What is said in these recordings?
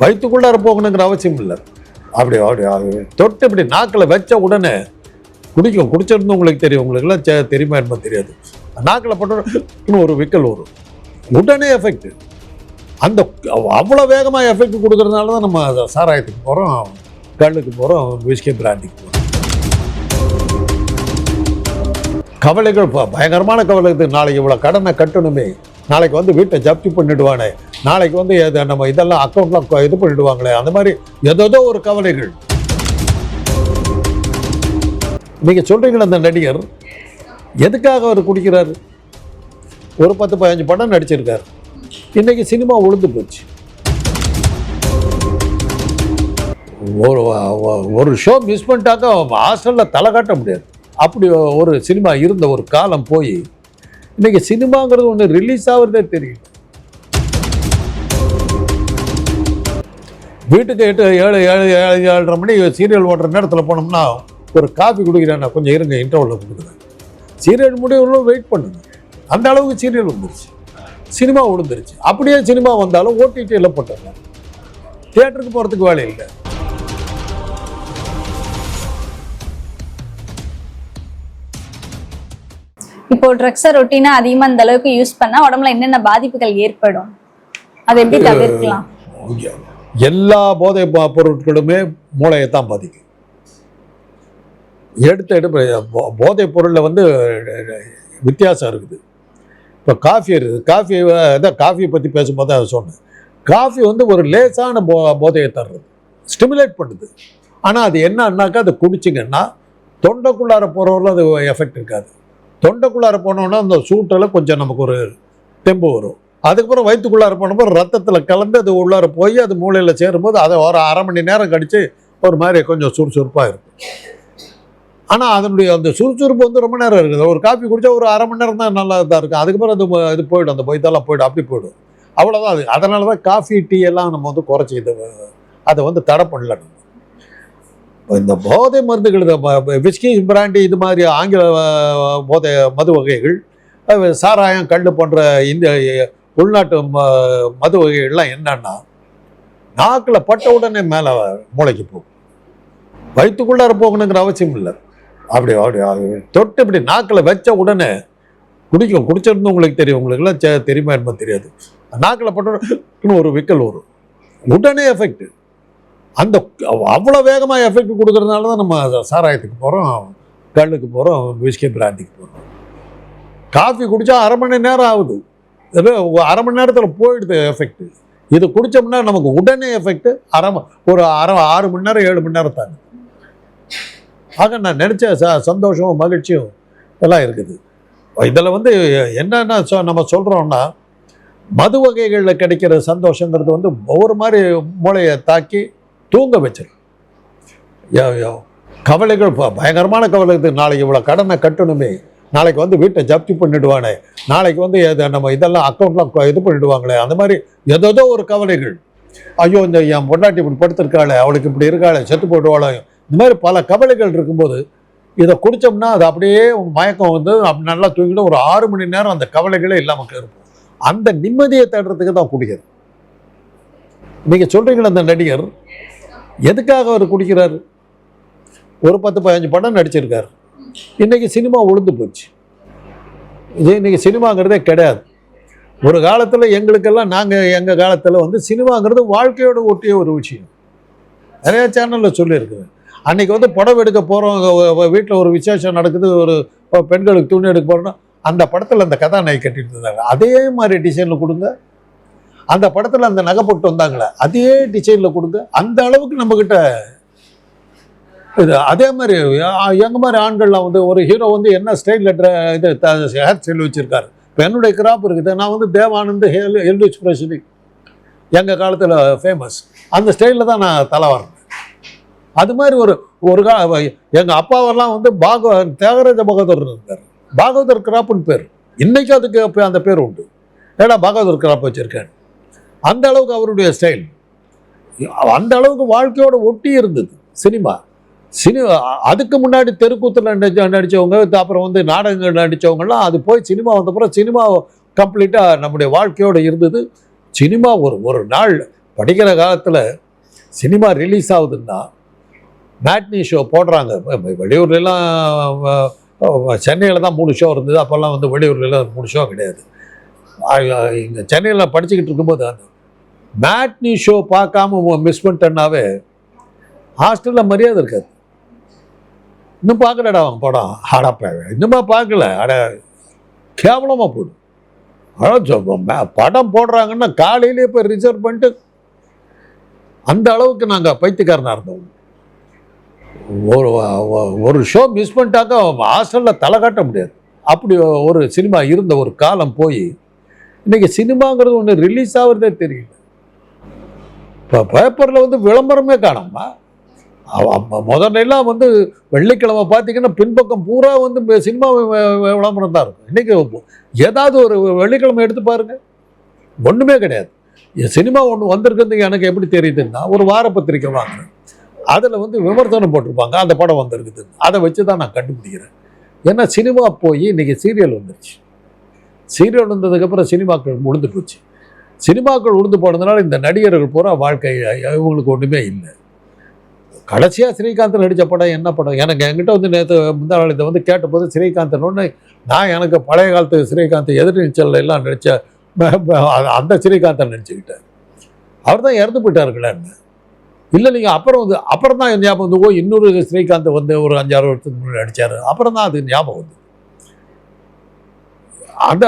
வயிற்றுக்குள்ளார போகணுங்கிற அவசியம் இல்லை. அப்படி அப்படி அது தொட்டு இப்படி நாக்கில் வச்ச உடனே குடிக்கும். குடிச்சிருந்து உங்களுக்கு தெரியும். உங்களுக்குலாம் தெரியுமா என்னமோ தெரியாது. நாக்கில் போட்டோன்னு ஒரு விக்கல் வரும். உடனே எஃபெக்ட் அந்த அவ்வளோ வேகமாக எஃபெக்ட் கொடுக்கறதுனால தான் நம்ம அதை சாராயத்துக்கு போகிறோம் கல்லுக்கு போகிறோம் விஸ்கே பிராண்டிக்கு போகிறோம் கவலைகள் ப- பயங்கரமான கவலை நாளைக்கு இவ்வளோ கடனை கட்டணுமே. நாளைக்கு வந்து வீட்டை ஜப்தி பண்ணிடுவானே நாளைக்கு வந்து நம்ம இதெல்லாம் அக்கௌண்ட்லாம் இது பண்ணிடுவாங்களே அந்த மாதிரி ஏதோ ஒரு கவலைகள் நீங்க சொல்றீங்களே அந்த நடிகர் எதுக்காக அவர் குடிக்கிறாரு ஒரு பத்து பதினஞ்சு படம் நடிச்சிருக்காரு இன்னைக்கு சினிமா உளுந்து போச்சு ஒரு ஒரு ஷோ மிஸ் பண்ணிட்டாக்க ஹாஸ்டலில் தலை காட்ட முடியாது அப்படி ஒரு சினிமா இருந்த ஒரு காலம் போய் இன்னைக்கு சினிமாங்கிறது ஒன்று ரிலீஸ் ஆகுறதே தெரியும் வீட்டுக்கு எட்டு ஏழு ஏழு ஏழு ஏழரை மணி சீரியல் ஓடுற நேரத்தில் போனோம்னா ஒரு காஃபி குடிக்கிறேன் கொஞ்சம் இருங்க இன்டர்வலில் கொடுக்குறேன். சீரியல் முடிவுள்ள வெயிட் பண்ணுங்க. அந்த அளவுக்கு சீரியல் வந்துருச்சு. சினிமா விழுந்துருச்சு அப்படியே சினிமா வந்தாலும் ஓடிடியில் போட்டாங்க தியேட்டருக்கு போகிறதுக்கு வேலை இல்லை. இப்போ ட்ரக்ஸை ரொட்டீனா அதிகமா இந்த அளவுக்கு யூஸ் பண்ணா உடம்புல என்னென்ன பாதிப்புகள் ஏற்படும்? அதை எப்படி தவிர்க்கலாம்? எல்லா போதை பொருட்களுமே மூளையை தான் பாதிக்கும். எடுத்த எடுப்பு போதைப் பொருளில் வந்து வித்தியாசம் இருக்குது. இப்போ காஃபி இருக்குது. காஃபி அதான் காஃபியை பற்றி பேசும்போது அதை சொன்னேன். காஃபி வந்து ஒரு லேசான போ போதையை தர்றது. ஸ்டிமுலேட் பண்ணுது. ஆனால் அது என்னன்னாக்கா அதை குடிச்சிங்கன்னா தொண்டைக்குள்ளார போகிறவரில் அது எஃபெக்ட் இருக்காது. தொண்டைக்குள்ளார போனோன்னா அந்த சூட்டில் கொஞ்சம் நமக்கு ஒரு தெம்பு வரும். அதுக்கப்புறம் வயிற்றுக்குள்ளார போனப்போ ரத்தத்தில் கலந்து அது உள்ளார போய் அது மூளையில் சேரும்போது அதை ஒரு அரை மணி நேரம் கழித்து ஒரு மாதிரி கொஞ்சம் சுறுசுறுப்பாக இருக்கும். ஆனால் அதனுடைய அந்த சுறுசுறுப்பு வந்து ரொம்ப நேரம் இருக்குது. ஒரு காஃபி குடித்தா ஒரு அரை மணி நேரம் தான் நல்லா இதாக இருக்கும். அதுக்கப்புறம் அது இது போயிடும். அந்த பொய்த்தெல்லாம் போயிடும். அப்படி போயிடும். அவ்வளோதான் அது. அதனால தான் காஃபி டீ எல்லாம் நம்ம வந்து குறைச்சி இதை அதை வந்து தடை பண்ணல நம்ம. இந்த போதை மருந்துகள் இந்த விஸ்கி பிராண்டி இது மாதிரி ஆங்கில போதை மது வகைகள் சாராயம் கல் போன்ற இந்த உள்நாட்டு ம- மது வகைகள்லாம் என்னன்னா நாக்கில் பட்ட உடனே மேலே மூளைக்கு போகும். வயிற்றுக்குள்ளார போகணுங்கிற அவசியம் இல்லை. அப்படி அப்படி தொட்டு இப்படி நாக்கில் வச்ச உடனே குடிக்கும் குடிச்சிருந்து உங்களுக்கு தெரியும் உங்களுக்குலாம் தெரியுமா என்னமோ தெரியாது. நாக்கில் பட்ட ஒரு விக்கல் வரும். உடனே எஃபெக்ட் அந்த அவ்வளோ வேகமாக எஃபெக்ட் கொடுக்கறதுனால தான் நம்ம சாராயத்துக்கு போகிறோம் கல்லுக்கு போகிறோம் விஸ்கி பிராந்திக்கு போகிறோம் காஃபி குடித்தா அரை மணி நேரம் ஆகுது. இது அரை மணி நேரத்தில் போயிடுது எஃபெக்ட் இது குடித்தோம்னா நமக்கு உடனே எஃபெக்ட் அரை ஒரு அரை ஆறு மணி நேரம் ஏழு மணி நேரம் தாங்க ஆக நான் நினச்ச ச சந்தோஷமும் மகிழ்ச்சியும் எல்லாம் இருக்குது. இதில் வந்து என்னென்ன சொ நம்ம சொல்கிறோம்னா மது வகைகளில் கிடைக்கிற சந்தோஷங்கிறது வந்து ஒவ்வொரு மாதிரி மூளையை தாக்கி தூங்க வச்சிடும் யோ யோ. கவலைகள் ப- பயங்கரமான கவலை நாளைக்கு இவ்வளோ கடனை கட்டணுமே. நாளைக்கு வந்து வீட்டை ஜப்தி பண்ணிடுவானே. நாளைக்கு வந்து நம்ம இதெல்லாம் அக்கௌண்ட்லாம் இது பண்ணிடுவாங்களே. அந்த மாதிரி ஏதோ ஒரு கவலைகள். ஐயோ இந்த என் பொண்டாட்டி இப்படி படுத்திருக்காளே. அவளுக்கு இப்படி இருக்காளே. செத்து போடுவாளோ இந்த மாதிரி பல கவலைகள் இருக்கும்போது இதை குடித்தோம்னா அது அப்படியே மயக்கம் வந்து அப்படி நல்லா தூங்கிட்டு ஒரு ஆறு மணி நேரம் அந்த கவலைகளே இல்லாமல் இருப்போம் அந்த நிம்மதியை தேடுறதுக்கு தான் குடிக்கிறது நீங்கள் சொல்கிறீங்களே அந்த நடிகர்? எதுக்காக அவர் குடிக்கிறாரு? ஒரு பத்து பதினஞ்சு படம் நடிச்சிருக்கார். இன்றைக்கி சினிமா உளுந்து போச்சு. இது இன்றைக்கி சினிமாங்கிறதே கிடையாது. ஒரு காலத்தில் எங்களுக்கெல்லாம் நாங்கள் எங்கள் காலத்தில் வந்து சினிமாங்கிறது வாழ்க்கையோட ஒட்டிய ஒரு விஷயம். நிறையா சேனலில் சொல்லியிருக்குது அன்றைக்கி வந்து படம் எடுக்க போகிறவங்க வீட்டில் ஒரு விசேஷம் நடக்குது ஒரு பெண்களுக்கு துணி எடுக்க போகிறோன்னா அந்த படத்தில் அந்த கதாநாயகி கட்டிட்டு இருந்தாங்க. அதே மாதிரி டிசைனில் கொடுங்க. அந்த படத்தில் அந்த நகை போட்டு வந்தாங்களே அதே டிசைனில் கொடுங்க. அந்த அளவுக்கு நம்மக்கிட்ட இது அதே மாதிரி எங்கள் மாதிரி ஆண்கள்லாம் வந்து ஒரு ஹீரோ வந்து என்ன ஸ்டைலில் இது ஹேர் ஸ்டைல் வச்சுருக்காரு? இப்போ என்னுடைய கிராப் இருக்குது. நான் வந்து தேவானந்த் ஹெல் எல்விச் எக்ஸ்பிரஷனி எங்கள் காலத்தில் ஃபேமஸ் அந்த ஸ்டைலில் தான் நான் தலை வரேன் அது மாதிரி ஒரு ஒரு கா எங்கள் அப்பாவெல்லாம் வந்து பாகவ தியாகராஜ பகதூர் இருக்கார். பாகவதர் கிராப்புன்னு பேர். இன்னைக்கு அதுக்கு அப்ப அந்த பேர் உண்டு. ஏன்னா பாகவதர் கிராப் வச்சுருக்காரு. அந்த அளவுக்கு அவருடைய ஸ்டைல் அந்த அளவுக்கு வாழ்க்கையோட ஒட்டி இருந்தது சினிமா. சினிமா அதுக்கு முன்னாடி தெருக்கூத்தில் நடிச்ச நடித்தவங்க அப்புறம் வந்து நாடகங்கள் நடித்தவங்கலாம் அது போய் சினிமா வந்தப்புறம் சினிமா கம்ப்ளீட்டாக நம்முடைய வாழ்க்கையோட இருந்தது. சினிமா ஒரு ஒரு நாள் படிக்கிற காலத்தில் சினிமா ரிலீஸ் ஆகுதுன்னா மேட்னி ஷோ போடுறாங்க. வெளியூர்லாம் வெளியூர்லலாம் சென்னையில் தான் மூணு ஷோ இருந்தது. அப்போல்லாம் வந்து வெளியூர்லலாம் மூணு ஷோ கிடையாது. இங்கே சென்னையில் படிச்சுக்கிட்டு இருக்கும்போது அந்த மேட்னி ஷோ பார்க்காம மிஸ் பண்ணிட்டேன்னாவே ஹாஸ்டலில் மரியாதை இருக்காது. இன்னும் பார்க்கலடா அவங்க படம். அடப்ப இன்னுமா பார்க்கல. அட கேவலமாக போடும் அதான் மே- படம் போடுறாங்கன்னா காலையிலேயே போய் ரிசர்வ் பண்ணிட்டு அந்த அளவுக்கு நாங்கள் பைத்தியக்காரனாக இருந்தோம். ஒரு ஒரு ஷோ மிஸ் பண்ணிட்டாக்கா ஹாஸ்டலில் தலை காட்ட முடியாது. அப்படி ஒரு சினிமா இருந்த ஒரு காலம் போய் இன்னைக்கு சினிமாங்கிறது ஒன்று ரிலீஸ் ஆகுறதே தெரியல. இப்போ பேப்பரில் வந்து விளம்பரமே காணாமா முதல்லாம் முதல்ல எல்லாம் வந்து வெள்ளிக்கிழமை பார்த்தீங்கன்னா பின்பக்கம் பூரா வந்து சினிமா விளம்பரம் தான் இருக்கும். இன்னைக்கு ஏதாவது ஒரு வெள்ளிக்கிழமை எடுத்து பாருங்க. ஒன்றுமே கிடையாது. என் சினிமா ஒன்று வந்திருக்குது எனக்கு எப்படி தெரியுதுன்னா ஒரு வார பத்திரிக்கை வாங்குறேன். அதில் வந்து விமர்சனம் போட்டிருப்பாங்க அந்த படம் வந்திருக்குது அதை வச்சு தான் நான் கண்டுபிடிக்கிறேன். ஏன்னா சினிமா போய் இன்றைக்கி சீரியல் வந்துருச்சு. சீரியல் வந்ததுக்கப்புறம் சினிமாக்கள் முடிந்து போச்சு. சினிமாக்கள் உழுந்து போனதுனால இந்த நடிகர்கள் பூரா வாழ்க்கை இவங்களுக்கு ஒன்றுமே இல்லை. கடைசியாக ஸ்ரீகாந்த் நடித்த படம் என்ன படம்? எனக்கு என்கிட்ட வந்து நேற்று முந்தா நாள் இதை வந்து கேட்டபோது ஸ்ரீகாந்தன் ஒன்று நான் எனக்கு பழைய காலத்து ஸ்ரீகாந்த் எதிர்நீச்சல் எல்லாம் நடித்த அந்த ஸ்ரீகாந்தை நினச்சிக்கிட்டேன் அவர் தான் இறந்து போயிட்டாருங்களே இல்லை நீங்கள் அப்புறம் வந்து அப்புறம் தான் ஞாபகம் வந்து ஓ இன்னொரு ஸ்ரீகாந்த் வந்து ஒரு அஞ்சாறு வருஷத்துக்கு முன்னாடி நடித்தார் அப்புறம் தான் அது ஞாபகம் வந்து அந்த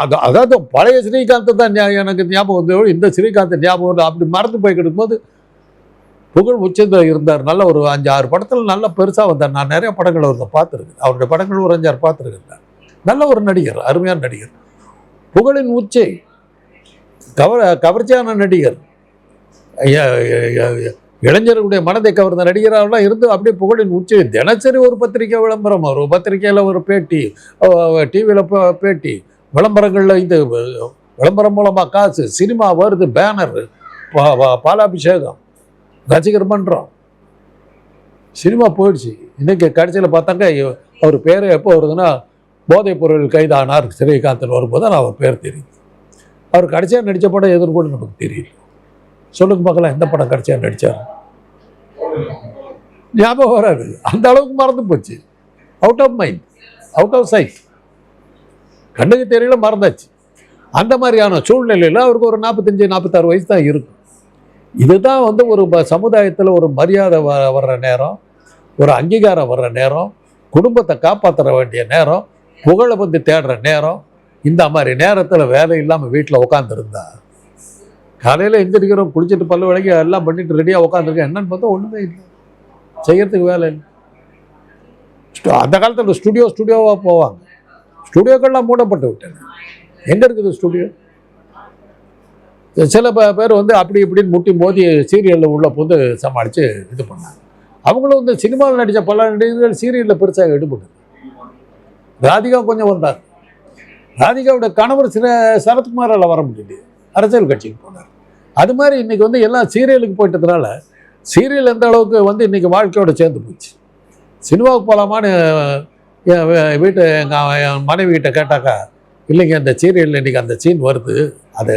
அது அதாவது பழைய ஸ்ரீகாந்த் தான் எனக்கு ஞாபகம் வந்து இந்த ஸ்ரீகாந்த் ஞாபகம் வந்து அப்படி மறந்து போய் கிடக்கும்போது புகழ் உச்சத்தில் இருந்தார். நல்ல ஒரு அஞ்சு ஆறு படத்தில் நல்ல பெருசாக வந்தார். நான் நிறைய படங்கள் அவரை பார்த்துருக்கேன். அவருடைய படங்கள் ஒரு அஞ்சாறு பார்த்துருக்கேன் நல்ல ஒரு நடிகர் அருமையான நடிகர். புகழின் உச்சை கவர கவர்ச்சியான நடிகர். ஐயா, இளைஞர்களுடைய மனதை கவர்ந்த நடிகராகலாம் இருந்து அப்படியே புகழின் உச்சி. தினசரி ஒரு பத்திரிக்கை விளம்பரம் ஒரு பத்திரிக்கையில் ஒரு பேட்டி டிவியில் பேட்டி. விளம்பரங்களில் இந்த விளம்பரம் மூலமாக காசு சினிமா வருது பேனர் பாலாபிஷேகம். ரசிகர் மன்றம். சினிமா போயிடுச்சு. இன்னைக்கு கடைசியில் பார்த்தாங்க அவர் பேர் எப்போ வருதுன்னா போதைப் பொருள் கைதானார் ஸ்ரீகாந்தன் வரும்போது தான் அவர் பேர் தெரியுது. அவர் கடைசியாக நடித்த படம் எதுன்னு கூட நமக்கு தெரியல. சொல்லுங்க பார்க்கலாம் எந்த படம் கடைசியாக நடித்தார் ஞாபகம் வராது. அந்த அளவுக்கு மறந்து போச்சு. Out of mind out of sight கண்ணுக்கு தெரியல மறந்தாச்சு. அந்த மாதிரியான சூழ்நிலையில் அவருக்கு ஒரு நாற்பத்தஞ்சு நாற்பத்தாறு வயசு தான் இருக்கும். இதுதான் வந்து ஒரு சமுதாயத்தில் ஒரு மரியாதை வ வர்ற நேரம் ஒரு அங்கீகாரம் வர்ற நேரம் குடும்பத்தை காப்பாற்ற வேண்டிய நேரம் புகழை வந்து தேடுற நேரம் இந்த மாதிரி நேரத்தில் வேலை இல்லாமல் வீட்டில் உட்காந்துருந்தா காலையில் எந்திரிக்கிறோம் குளிச்சுட்டு பல்லு விளக்கி எல்லாம் பண்ணிட்டு ரெடியாக உட்காந்துருக்கேன் என்னன்னு பார்த்தா ஒன்றுமே இல்லை. செய்யறதுக்கு வேலை இல்லை. அந்த காலத்தில் ஸ்டுடியோ ஸ்டுடியோவாக போவாங்க. ஸ்டுடியோக்கள்லாம் மூடப்பட்டு விட்டேன் எங்கே இருக்குது ஸ்டுடியோ சில பேர் வந்து அப்படி இப்படின்னு முட்டி மோதி சீரியலில் உள்ள போது சமாளித்து இது பண்ணாங்க. அவங்களும் வந்து சினிமாவில் நடித்த பல நடிகர்கள் சீரியலில் பெருசாக ஈடுபட்டது ராதிகா கொஞ்சம் வந்தார். ராதிகாவோட கணவர் சில சரத்குமாரால் வர முடியல அரசியல் கட்சிக்கு போனார். அது மாதிரி இன்னைக்கு வந்து எல்லாம் சீரியலுக்கு போயிட்டதுனால சீரியல் எந்த அளவுக்கு வந்து இன்றைக்கி வாழ்க்கையோட சேர்ந்து போச்சு சினிமாவுக்கு போகலாமான்னு என் வீட்டு எங்கள் என் மனைவி கிட்ட கேட்டாக்கா இல்லைங்க அந்த சீரியலில் இன்றைக்கி அந்த சீன் வருது. அது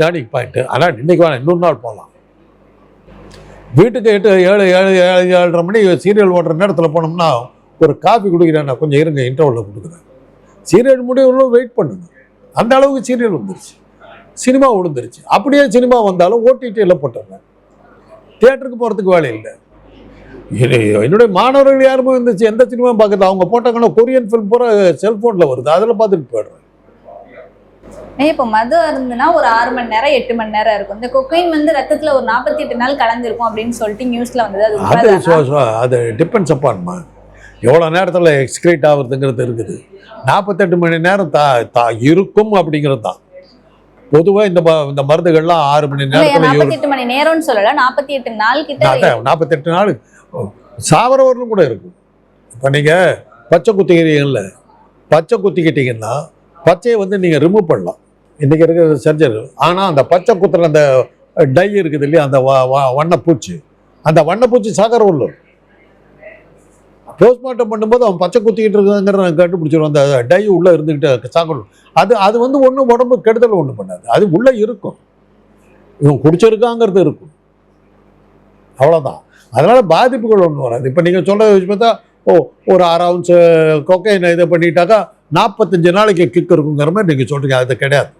டேர்னிங் பாயிண்ட்டு ஆனால் இன்னைக்கு வேணாம் இன்னொரு நாள் போகலாம் வீட்டுக்கு எட்டு ஏழு ஏழு ஏழு ஏழரை மணி சீரியல் ஓடுற நேரத்தில் போனோம்னா ஒரு காஃபி குடிக்கிறேன் நான் கொஞ்சம் இருங்க இன்டர்வலில் கொடுக்குறேன். சீரியல் முடிவுகளும் வெயிட் பண்ணுங்க. அந்த அளவுக்கு சீரியல் வந்துருச்சு. சினிமா விழுந்துருச்சு அப்படியே சினிமா வந்தாலும் ஓடிடியில் போட்டுருங்க தியேட்டருக்கு போகிறதுக்கு வேலை இல்லை. என்னுடைய மாணவர்கள் யாருமே இருந்துச்சு எந்த சினிமாவும் பார்க்குறது? அவங்க போட்டாங்கன்னா கொரியன் ஃபிலிம் பூரா செல்ஃபோனில் வருது. அதில் பார்த்துட்டு போயிடுறேன். இப்போ மது அருந்துனா ஒரு ஆறு மணி நேரம் எட்டு மணி நேரம் இருக்கும். இந்த கொக்கைன் வந்து ரத்தத்துல ஒரு நாற்பத்தி எட்டு நாள் கலந்திருக்கும் அப்படின்னு சொல்லிட்டு நியூஸ்ல வந்தது. அது அது டிபெண்ட்ஸ் அப்பான்மா எவ்வளோ நேரத்தில் எக்ஸ்கிரீட் ஆகுறதுங்கிறது இருக்குது. நாற்பத்தெட்டு மணி நேரம் தா தா இருக்கும் அப்படிங்கிறது தான். பொதுவாக இந்த ம- இந்த மருந்துகள்லாம் ஆறு மணி இல்லையா நேரத்தில் நாற்பத்தி எட்டு மணி நேரம்னு சொல்லல நாற்பத்தி எட்டு நாள் கிட்ட நாற்பத்தெட்டு நாள். சாவரவர்களும் கூட இருக்கும் இப்போ நீங்கள் பச்சை குத்திக்கிறீங்கல்ல பச்சை குத்திக்கிட்டீங்கன்னா பச்சையை வந்து நீங்கள் ரிமூவ் பண்ணலாம். இன்றைக்கி இருக்கிற சர்ஜரி ஆனால் அந்த பச்சை குத்துற அந்த டை இருக்குது இல்லையா அந்த வண்ணப்பூச்சி அந்த வண்ணப்பூச்சி சாகரவரில் போஸ்ட்மார்ட்டம் பண்ணும்போது அவன் பச்சை குத்திக்கிட்டு இருக்காங்கிறத கண்டுபிடிச்சிடும் அந்த டை உள்ளே இருந்துக்கிட்டு சாக்கணும் அது அது வந்து ஒன்றும் உடம்பு கெடுதல் ஒன்றும் பண்ணாது. அது உள்ளே இருக்கும். இவன் குடிச்சிருக்காங்கிறது இருக்கும். அவ்வளோதான் அதனால் பாதிப்புகள் ஒன்றும் வராது. இப்போ நீங்கள் சொல்கிறத வச்சு பார்த்தா ஓ ஒரு ஆறு அவுன்ஸ் கொக்கைனை இதை பண்ணிட்டாக்கா நாற்பத்தஞ்சு நாளைக்கு கிக் இருக்குங்கிற மாதிரி நீங்கள் சொல்கிறீங்க அது கிடையாது.